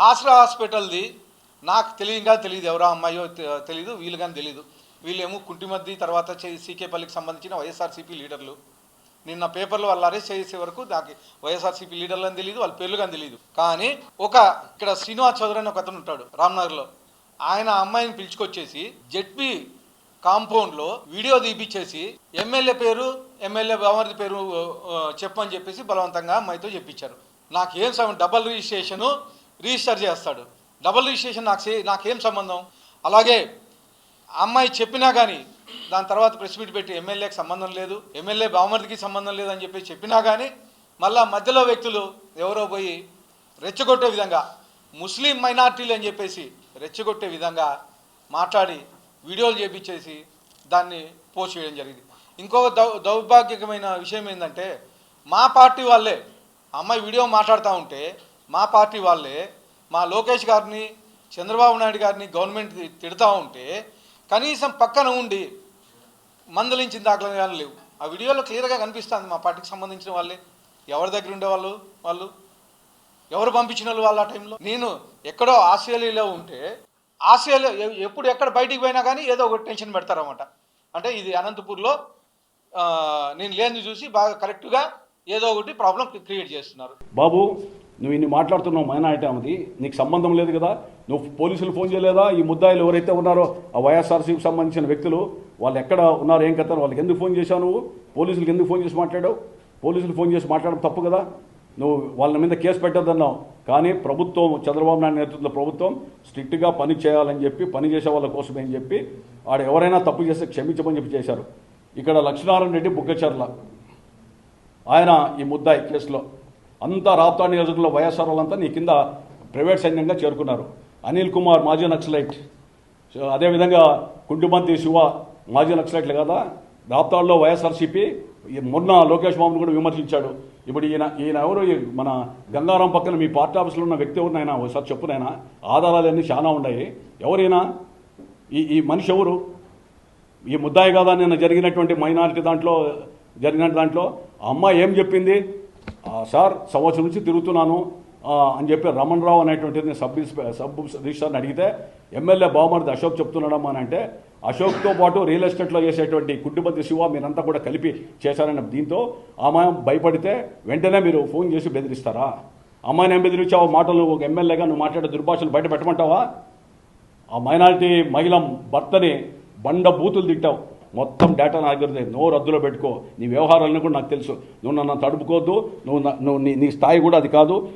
ఆశ్రా హాస్పిటల్ది నాకు తెలియగా తెలియదు ఎవరో అమ్మాయో తె- తెలీదు వీళ్ళు కానీ తెలియదు వీళ్ళేమో కుంటిమద్ది తర్వాత సీకేపల్లికి సంబంధించిన వైఎస్ఆర్సీపీ లీడర్లు. నిన్న పేపర్లో వాళ్ళు అరెస్ట్ చేసే వరకు నాకు వైఎస్ఆర్సీపీ లీడర్లు అని తెలియదు వాళ్ళ పేర్లు కానీ తెలియదు కానీ ఒక ఇక్కడ శ్రీనివాస్ చౌదరి అని ఒక అతను ఉంటాడు రామ్నగర్లో. ఆయన ఆ అమ్మాయిని పిలుచుకొచ్చేసి జెడ్పీ కాంపౌండ్లో వీడియో తీపిచ్చేసి ఎమ్మెల్యే పేరు ఎమ్మెల్యే బామర్ది పేరు చెప్పని చెప్పేసి బలవంతంగా అమ్మాయితో చెప్పించారు. నాకేం సంబంధం డబల్ రిజిస్ట్రేషను రిజిస్టర్ చేస్తాడు. డబుల్ రిజిస్ట్రేషన్ నాకు నాకేం సంబంధం? అలాగే అమ్మాయి చెప్పినా కానీ దాని తర్వాత ప్రెస్ మీట్ పెట్టి ఎమ్మెల్యేకి సంబంధం లేదు ఎమ్మెల్యే బామర్దికి సంబంధం లేదు అని చెప్పి చెప్పినా కానీ మళ్ళా మధ్యలో వ్యక్తులు ఎవరో పోయి రెచ్చగొట్టే విధంగా ముస్లిం మైనార్టీలు అని చెప్పేసి రెచ్చగొట్టే విధంగా మాట్లాడి వీడియోలు చేపించేసి దాన్ని పోస్ట్ చేయడం జరిగింది. ఇంకొక దౌ దౌర్భాగ్యకమైన విషయం ఏంటంటే మా పార్టీ వాళ్ళే అమ్మాయి వీడియో మాట్లాడుతూ ఉంటే మా పార్టీ వాళ్ళే మా లోకేష్ గారిని చంద్రబాబు నాయుడు గారిని గవర్నమెంట్ తిడతా ఉంటే కనీసం పక్కన ఉండి మందలించిన దాఖలు కానీ లేవు. ఆ వీడియోలో క్లియర్గా కనిపిస్తుంది మా పార్టీకి సంబంధించిన వాళ్ళే. ఎవరి దగ్గర ఉండేవాళ్ళు వాళ్ళు? ఎవరు పంపించిన వాళ్ళు వాళ్ళు ఆ టైంలో? నేను ఎక్కడో ఆస్ట్రేలియాలో ఉంటే ఆస్ట్రేలియా ఎప్పుడు ఎక్కడ బయటికి పోయినా కానీ ఏదో ఒక టెన్షన్ పెడతారన్నమాట. అంటే ఇది అనంతపూర్లో నేను లేనిది చూసి బాగా కరెక్ట్గా ఏదో ఒకటి ప్రాబ్లం క్రియేట్ చేస్తున్నారు. బాబు నువ్వు ఇన్ని మాట్లాడుతున్నావు మైనారిటీ అన్నది నీకు సంబంధం లేదు కదా. నువ్వు పోలీసులు ఫోన్ చేయలేదా? ఈ ముద్దాయిలు ఎవరైతే ఉన్నారో ఆ వైఎస్ఆర్సీకి సంబంధించిన వ్యక్తులు వాళ్ళు ఎక్కడ ఉన్నారు ఏం కథ వాళ్ళకి ఎందుకు ఫోన్ చేశావు నువ్వు? పోలీసులకు ఎందుకు ఫోన్ చేసి మాట్లాడావు? పోలీసులు ఫోన్ చేసి మాట్లాడడం తప్పు కదా. నువ్వు వాళ్ళ మీద కేసు పెట్టద్దన్నావు. కానీ ప్రభుత్వం చంద్రబాబు నాయుడు నేతృత్వంలో ప్రభుత్వం స్ట్రిక్ట్గా పని చేయాలని చెప్పి పని చేసే వాళ్ళ కోసమే అని చెప్పి ఆడ ఎవరైనా తప్పు చేస్తే క్షమించమని చెప్పి చేశారు. ఇక్కడ లక్ష్మీనారాయణ రెడ్డి బుగ్గచర్ల. ఆయన ఈ ముద్దాయి కేసులో అంతా రాప్తా నియోజకవర్గంలో వైఎస్ఆర్ వాళ్ళంతా నీ కింద ప్రైవేట్ సైన్యంగా చేరుకున్నారు. అనిల్ కుమార్ మాజీ నక్సలైట్. అదేవిధంగా కుంటుమంతి శివ మాజీ నక్సలైట్లు కదా? రాప్తాల్లో వైఎస్ఆర్సీపీ మొన్న లోకేష్ బాబును కూడా విమర్శించాడు. ఇప్పుడు ఈయన ఈయన ఎవరు? మన గంగారాం పక్కన మీ పార్టీ ఆఫీస్లో ఉన్న వ్యక్తి ఎవరినైనా ఒకసారి చెప్పునైనా ఆధారాలన్నీ చాలా ఉన్నాయి. ఎవరైనా ఈ ఈ మనిషి ఎవరు? ఈ ముద్దాయి కాదా? నిన్న జరిగినటువంటి మైనారిటీ దాంట్లో జరిగిన దాంట్లో. అమ్మ అమ్మాయి ఏం చెప్పింది? సార్ సంవత్సరం నుంచి తిరుగుతున్నాను. అని చెప్పి రమణ్ రావు అనేటువంటిది సబ్ సబ్ రిజిస్టర్ని అడిగితే ఎమ్మెల్యే బావమరిది అశోక్ చెప్తున్నాడమ్మా అని అంటే అశోక్తో పాటు రియల్ ఎస్టేట్లో చేసేటువంటి కుటుంబతి శివ మీరంతా కూడా కలిపి చేశారన్న దీంతో ఆమె భయపడితే వెంటనే మీరు ఫోన్ చేసి బెదిరిస్తారా? అమ్మాయిని ఏం బెదిరించావు? మాటలు ఒక ఎమ్మెల్యేగా నువ్వు మాట్లాడే దుర్భాషలు బయట పెట్టమంటావా? ఆ మైనారిటీ మహిళ భర్తని బండ బూతులు తిట్టావు. మొత్తం డేటా నా దగ్గర ఉంది. నో రద్దులో పెట్టుకో. నీ వ్యవహారాలను కూడా నాకు తెలుసు. నువ్వు నన్ను తడుపుకోవద్దు నువ్వు నా- నువ్వు నీ నీ స్థాయి కూడా అది కాదు.